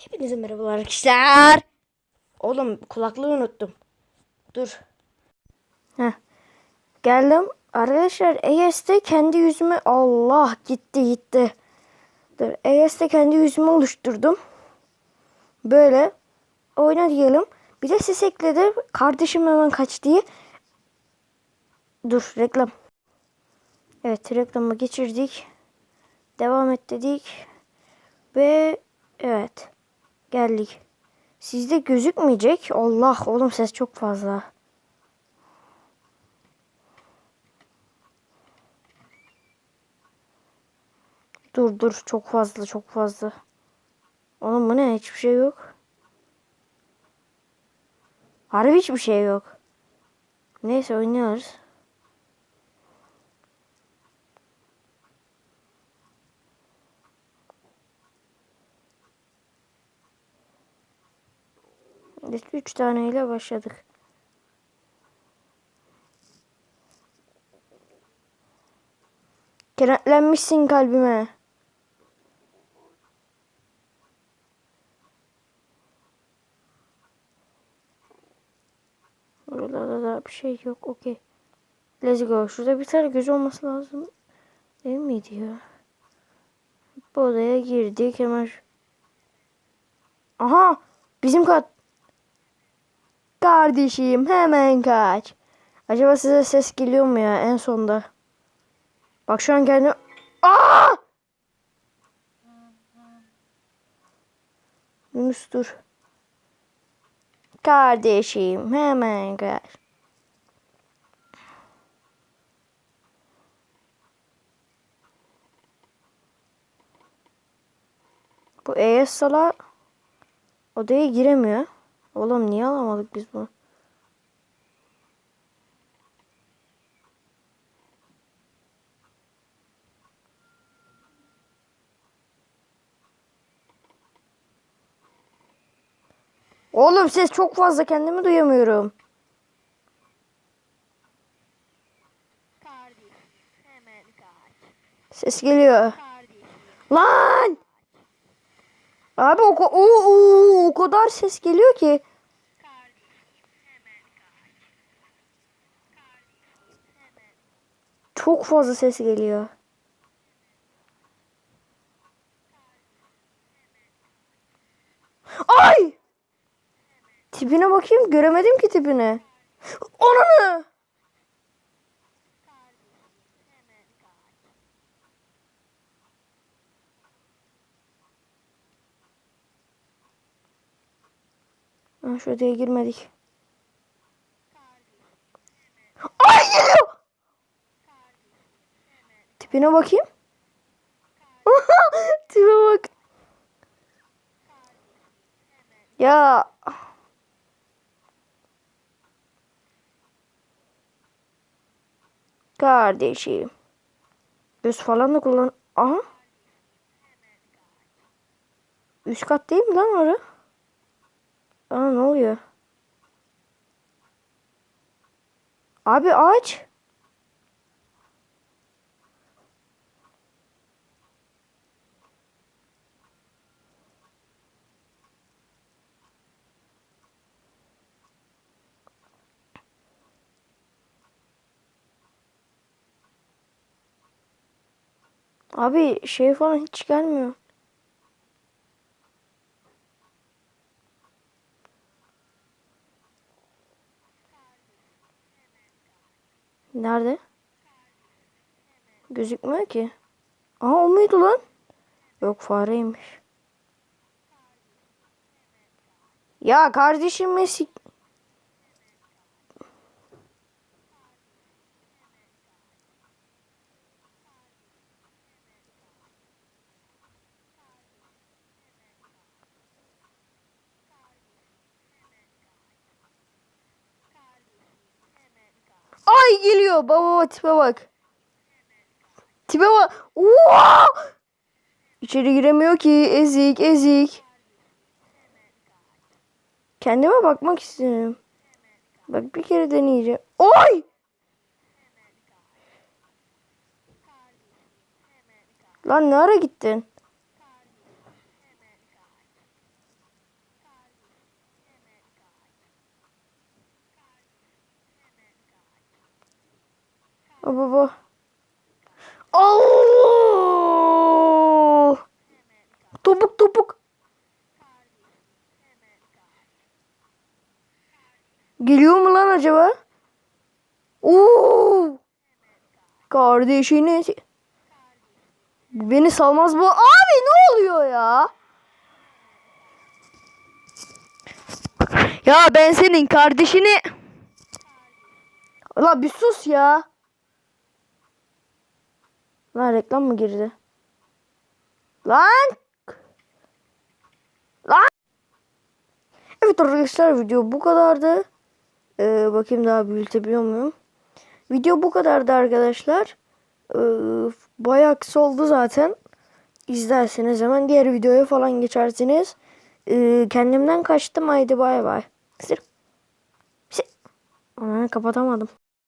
Hepinize merhabalar arkadaşlar. Oğlum kulaklığı unuttum. Dur. Heh. Geldim. Arkadaşlar ES'te kendi yüzümü Allah gitti gitti. Dur. ES'te kendi yüzümü oluşturdum. Böyle. Oyna diyelim. Bir de ses ekledim. Kardeşim hemen kaç diye. Dur reklam. Evet reklama geçirdik. Devam et dedik. Ve evet geldik. Sizde gözükmeyecek. Allah oğlum ses çok fazla. Dur dur çok fazla çok fazla. Oğlum bu ne hiçbir şey yok. Harbi hiçbir şey yok. Neyse oynuyoruz. Evet, üç taneyle başladık. Kenetlenmişsin kalbime. Burada da bir şey yok. Okey. Let's go. Şurada bir tane göz olması lazım. Değil miydi ya? Bu odaya girdik. Hemen Aha! Bizim kat. Kardeşim hemen kaç. Acaba size ses geliyor mu ya en sonda? Bak şu an kendim... Aa! Yunus dur. Kardeşim hemen kaç. Bu ES sala odaya giremiyor. Oğlum niye alamadık biz bunu? Oğlum ses çok fazla kendimi duyamıyorum. Ses geliyor. Lan! Abi o, oo, oo, o kadar ses geliyor ki. kardeşim hemen kaç. Kardeşim hemen Çok fazla ses geliyor. Ay! Tipine bakayım göremedim ki tipini. Ananı! Ha, şu odaya girmedik. Ay geliyor! Tipine bakayım. Tipe bak. Ya. Kardeşim. Göz falan da kullan. Aha. Üst kat değil mi lan orası? Aa ne oluyor? Abi aç. Abi şey falan hiç gelmiyor. Nerede? Gözükmüyor ki. Aa o muydu lan? Yok fareymiş. Ya kardeşim Messi. Ay geliyor. Baba tipe bak. Tipe bak. Oha! İçeri giremiyor ki. Ezik ezik. Kendime bakmak istiyorum. Bak bir kere deneyeceğim. Oy! Lan ne ara gittin? Baba. Allah! Topuk topuk. Geliyor mu lan acaba? Oo! Kardeşini Beni salmaz bu. Abi ne oluyor ya? Ya ben senin kardeşini La bir sus ya. Lan reklam mı girdi? Lan! Lan! Evet arkadaşlar video bu kadardı. Ee, bakayım daha büyütebiliyor muyum? Video bu kadardı arkadaşlar. Ee, bayağı kısa oldu zaten. İzlerseniz hemen diğer videoya falan geçersiniz. Ee, kendimden kaçtım. Haydi bay bay. Sır. Sır. Kapatamadım.